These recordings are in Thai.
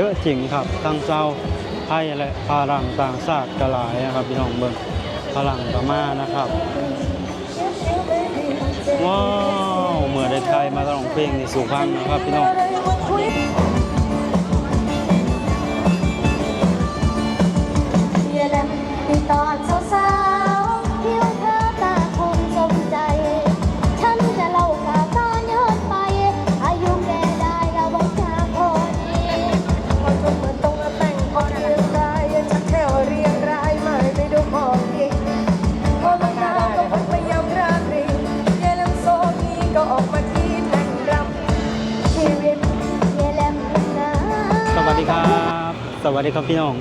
เยอะจริงครับทั้งเจ้าไทยและพลังต่างชาติกหลายนะครับพี่น้องเบิ่งพลังกามานะครับว้าวเมื่อได้ไทยมาตลองเพลงในสู่ฟังนะครับพี่น้อง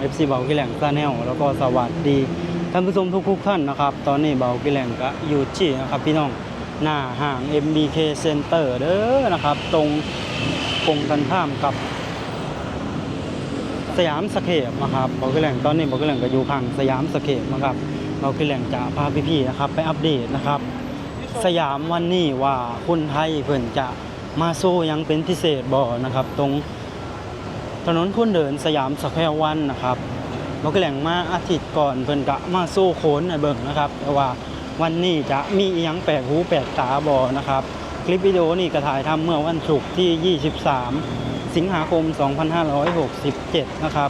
FC เบากิแหลงซาแนลแล้วก็สวัสดีท่านผู้ชมทุกๆท่านนะครับ ตอนนี้เบากิแหลงก็อยู่ที่นะครับพี่น้องหน้าห้าง MBK Center เด้อนะครับ ตรงตรงกันข้ามกับ สยามสเคปนะครับเบากิแหลงตอนนี้เบากิแหลงก็อยู่ข้างสยามสเคปนะครับเบากิแหลงจะพาพี่ๆนะครับไปอัปเดตนะครับ สยามวันนี้ว่าคนไทยเพิ่นจะมาโซยังเป็นพิเศษบ่นะครับ ตรง ถนนคนเดินสยามสแควร์วันนะครับเราก็แหล่งมาอาทิตย์ก่อนเพิ่นกะมาโซ่โคนในเบิ่งนะครับ แต่ว่าวันนี้จะมีอีหยังแปลกหูแปลกตาบอนะครับ คลิปวิดีโอนี่ก็ถ่ายทำเมื่อวันศุกร์ที่ 23 สิงหาคม 2567 นะครับ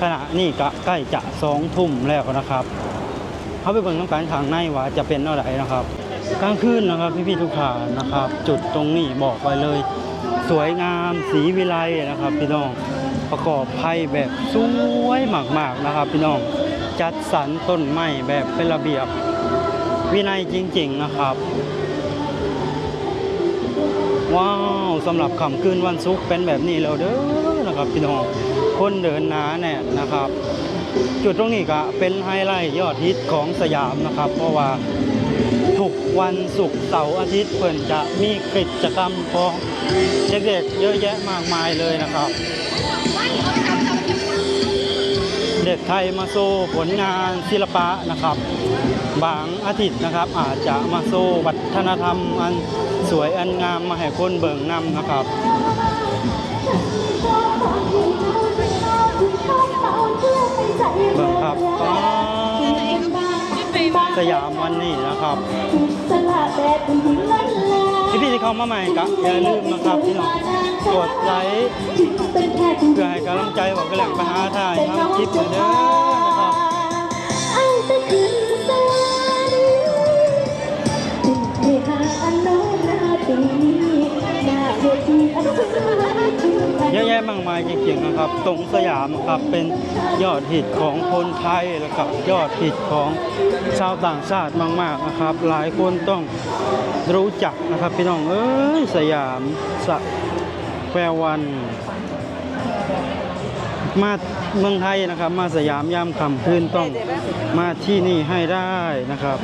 ขณะนี้ก็ใกล้จะ2ทุ่มแล้วนะครับเขาไปเบิ่งน้ำการทางในว่าจะเป็นอะไรนะครับกลางคืนนะครับพี่ๆทุกท่านนะครับ จุดตรงนี้บอกไปเลย สวยงามสีวิไลนะครับ พี่น้อง ประกอบไพ่แบบสวยมากๆนะครับ พี่น้องจัดสรรต้นไม้แบบเป็นระเบียบวินัยจริง ๆนะครับ ว้าวสำหรับค่ำคืนวันศุกร์เป็นแบบนี้แล้วเด้อนะครับพี่น้องคนเดินหนาแน่นนะครับ จุดตรงนี้ก็เป็นไฮไลท์ยอดฮิตของสยามนะครับ เพราะว่าทุกวันศุกร์เสาร์อาทิตย์เพิ่นจะมีกิจกรรมของเด็กๆเยอะแยะมากมายเลยนะครับ เด็กไทยมาโซผลงานศิลปะนะครับ บางอาทิตย์นะครับ อาจจะมาโซวัฒนธรรมอันสวยอันงามมาให้คนเบิ่งนำนะครับเบิ่งครับสยามวันนี้นะครับ พี่พี่ที่เข้ามาใหม่ก็อย่าลืมนะครับพี่น้องกดไลค์เพื่อให้กำลังใจบอกกระแหล่งไปหาถ่ายทำคลิปอยู่เด้อนะครับไอ้ตะคืนสวรรค์ติดที่หาอันโน้นนาตีหน้าเวทีอันสวย เยอะแยะมากมายจริงๆนะครับตรงสยามครับเป็นยอดฮิตของคนไทยแล้วก็ยอดฮิตของชาวต่างชาติมากๆนะครับ หลายคนต้องรู้จักนะครับพี่น้องเอ้ยสยามสแควร์วัน มาเมืองไทยนะครับ มาสยามยามค่ำคืนต้องมาที่นี่ให้ได้นะครับ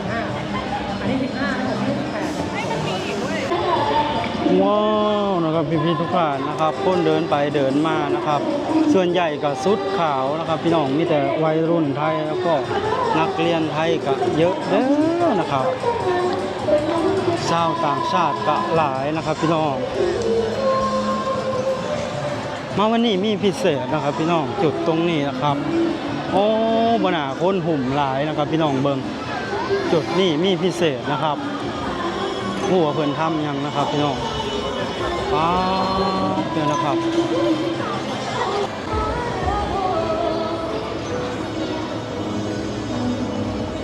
ว้าวนะครับพี่ๆทุกท่านนะครับคนเดินไปเดินมานะครับ ส่วนใหญ่ก็สุดขาวนะครับ พี่น้องมีแต่วัยรุ่นไทยแล้วก็นักเรียนไทยก็เยอะเด้อนะครับชาวต่างชาติก็หลายนะครับ พี่น้อง มาวันนี้มีพิเศษนะครับ พี่น้องจุดตรงนี้นะครับโอ้บนาคนหุ่มหลายนะครับ พี่น้องเบิงจุดนี้มีพิเศษนะครับ หัวเพิ่นทำยังนะครับพี่น้องป้าเดี๋ยนะครับ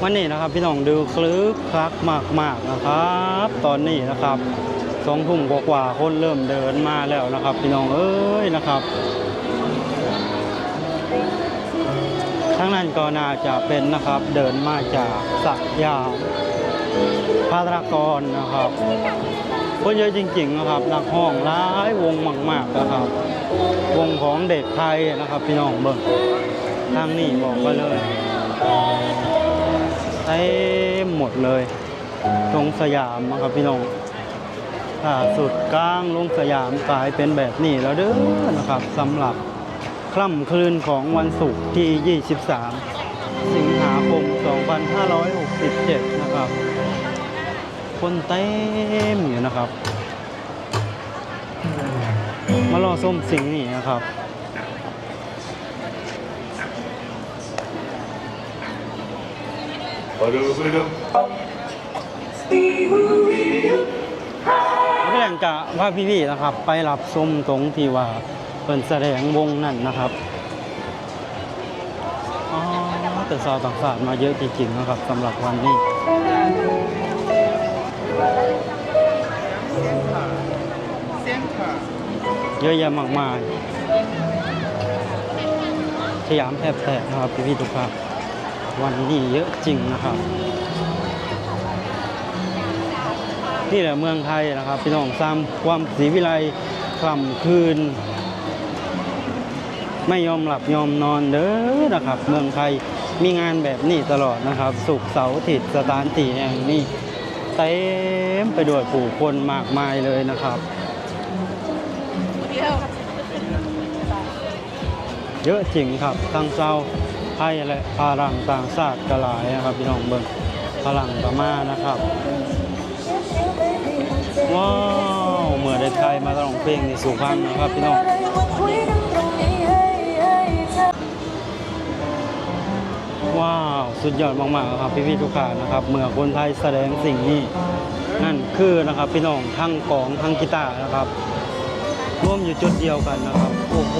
วันนี้นะครับพี่น้องดูคลึกคลักมากๆนะครับ ตอนนี้นะครับสองทุ่มกว่าๆคนเริ่มเดินมาแล้วนะครับ พี่น้องเอ้ยนะครับทั้งนั้นก็น่าจะเป็นนะครับเดินมาจากสักยาม พารากรนนะครับคนเยอะจริงๆนะครับนักห้องร้ายวงมากๆนะครับ วงของเด็กไทยนะครับ พี่น้องเบิ่งทางนี้บอกไปเลยเต็มหมดเลย ตรงสยามนะครับพี่น้องล่าสุดกลางลงสยามกลายเป็นแบบนี้แล้วเด้อนะครับสำหรับคล่ำคลืนของวันศุกร์ที่ 23 สิงหาคม 2567 นะครับ คนเต็มอยู่นะครับ มารอส้มสิงนี่นะครับไปดูไปดูแรงกับว่าพี่ๆนะครับ ไปรับส้มตรงที่ว่าเป็นแสดงวงนั่นนะครับ แต่สาวต่างชาติมาเยอะจริงๆนะครับสำหรับวันนี้เยอะแยะมากมายสยามแทบแตกนะครับพี่ๆทุกท่านวันนี้เยอะจริงนะครับนี่แหละเมืองไทยนะครับพี่น้องซ้ำความศรีวิไลคล่ำคืน ไม่ยอมหลับยอมนอนเด้อนะครับ เมืองไทย มีงานแบบนี้ตลอดนะครับสุกเสาร์อาทิตย์สถานที่แห่งนี้เต็มไปด้วยผู้คนมากมายเลยนะครับ เยอะจริงครับทั้งเจ้าไทยและพลังต่างชาติกหลายนะครับพี่น้องเบิ่งพลังกมานะครับว้าวเมื่อได้ไทยมาร้องเพลงในสุพรรณนะครับพี่น้อง ว้าว สุดยอดมากๆครับพี่พี่ๆทุกท่านนะครับเมื่อคนไทยแสดงสิ่งนี้นั่นคือนะครับพี่น้องทั้งกองทั้งกีตาร์นะครับ ร่วมอยู่จุดเดียวกันนะครับ โอ้โห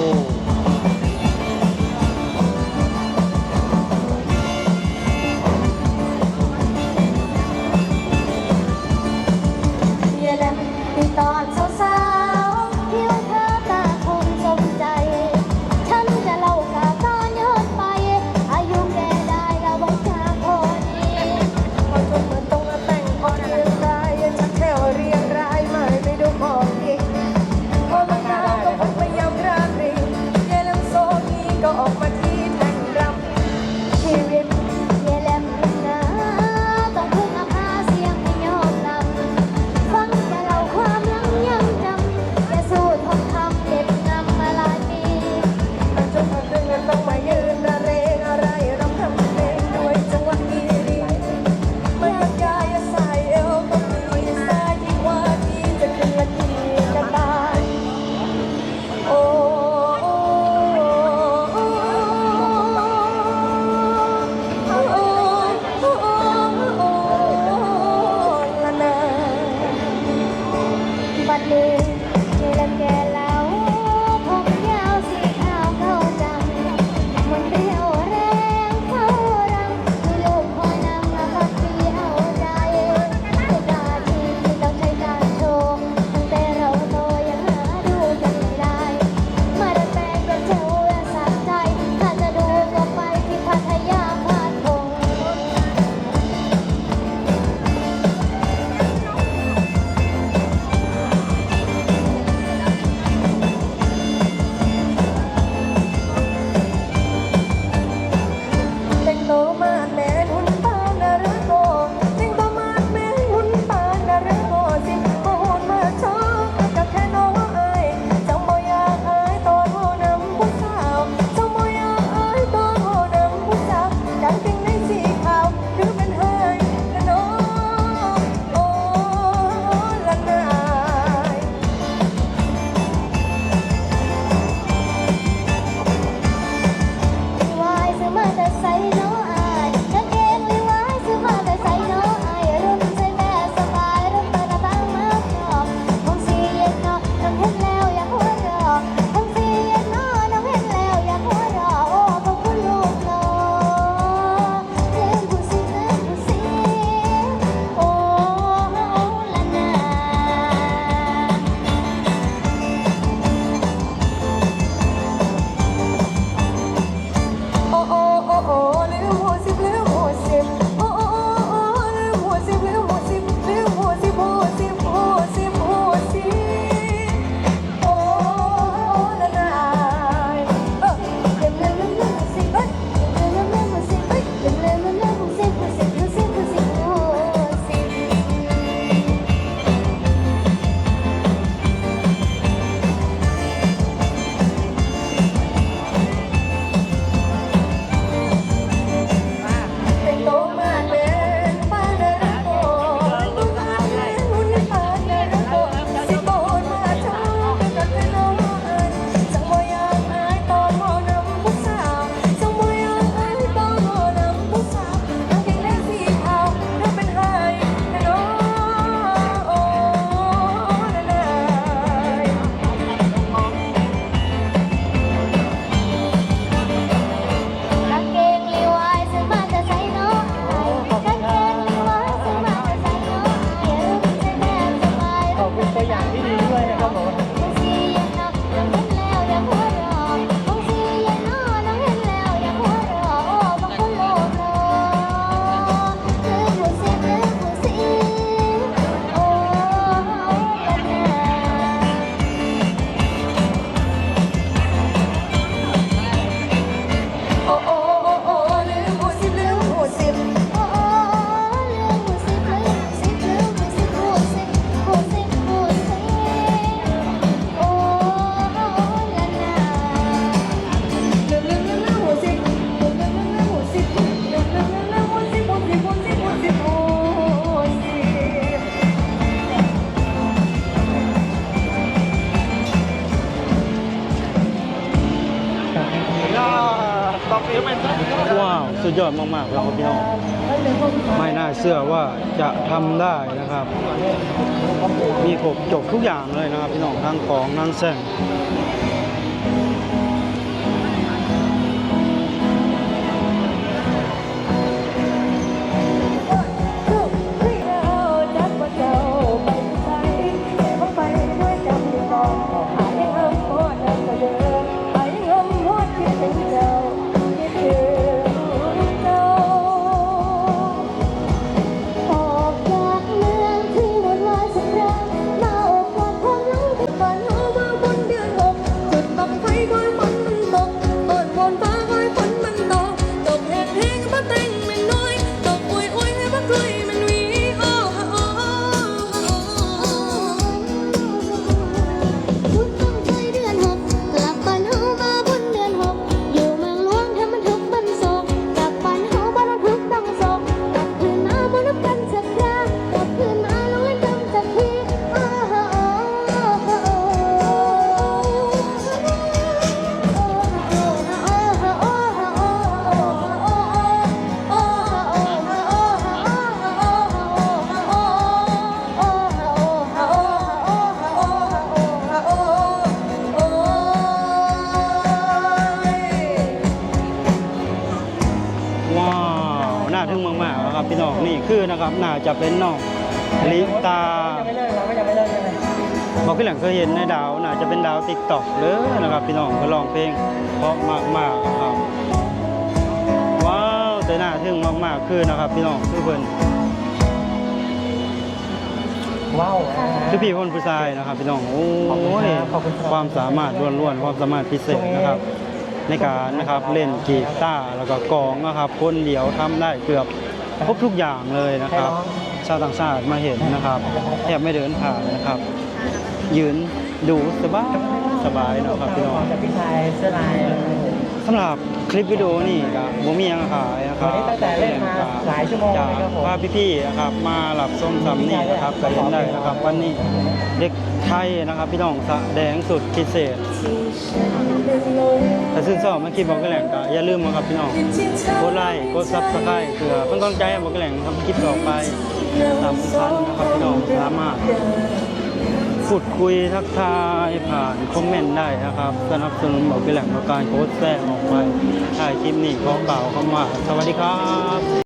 มากๆแล้วครับพี่น้องไม่น่าเชื่อว่าจะทำได้นะครับ มีครบจบทุกอย่างเลยนะครับพี่น้องทั้งของทั้งแสง มากๆแล้วครับพี่น้องนี่คือนะครับน่าจะเป็นน้องลิตาไม่เลิกเราก็ยังไม่เลิกใช่ไหมบอกพี่หลังเคยเห็นในดาวน่าจะเป็นดาวติ๊กต็อกเลยนะครับพี่น้องก็ร้องเพลงเพราะมากๆครับว้าวแต่น่าทึ่งมากๆคือนะครับพี่น้องคือเพิ่นว้าวคือพี่คนผู้ชายนะครับพี่น้องโอ้ยขอบคุณครับความสามารถล้วนๆความสามารถพิเศษนะครับ ในการนะครับเล่นกีตาร์แล้วก็กลองนะครับคนเดียวทำได้เกือบ ครบทุกอย่างเลยนะครับ ชาวต่างชาติมาเห็นนะครับแทบไม่เดินผ่านนะครับ ยืนดูสบายสบายเนาะครับพี่น้องจากพี่ชายเสื้อลาย สำหรับคลิปวิดีโอนี่ก็บ่มีหยังขายนะครับวันนี้ตั้งแต่เล่นมาหลายชั่วโมงจากเลยครับผมพาพี่ๆนะครับมาหลับส้มตำนี่นะครับก็เห็นได้นะครับวันนี้เด็กไทยนะครับ พี่น้องแสดงสุดพิเศษ ถ้าซึ่งชอบมาคลิปบอกกระแหล่งก็อย่าลืมนะครับพี่น้องกดไลค์กดซับสไครต์เพื่อเป็นกำลังใจให้บอกกระแหล่งทำคลิปต่อไปตามพันนะครับพี่น้องสามารถ พูดคุยทักทายผ่านคอมเมนต์ได้นะครับ สนับสนุนบอกเป็นแหล่งประการโพสต์แทรกออกไปถ่ายคลิปนี้ขอกล่าวคำว่าสวัสดีครับ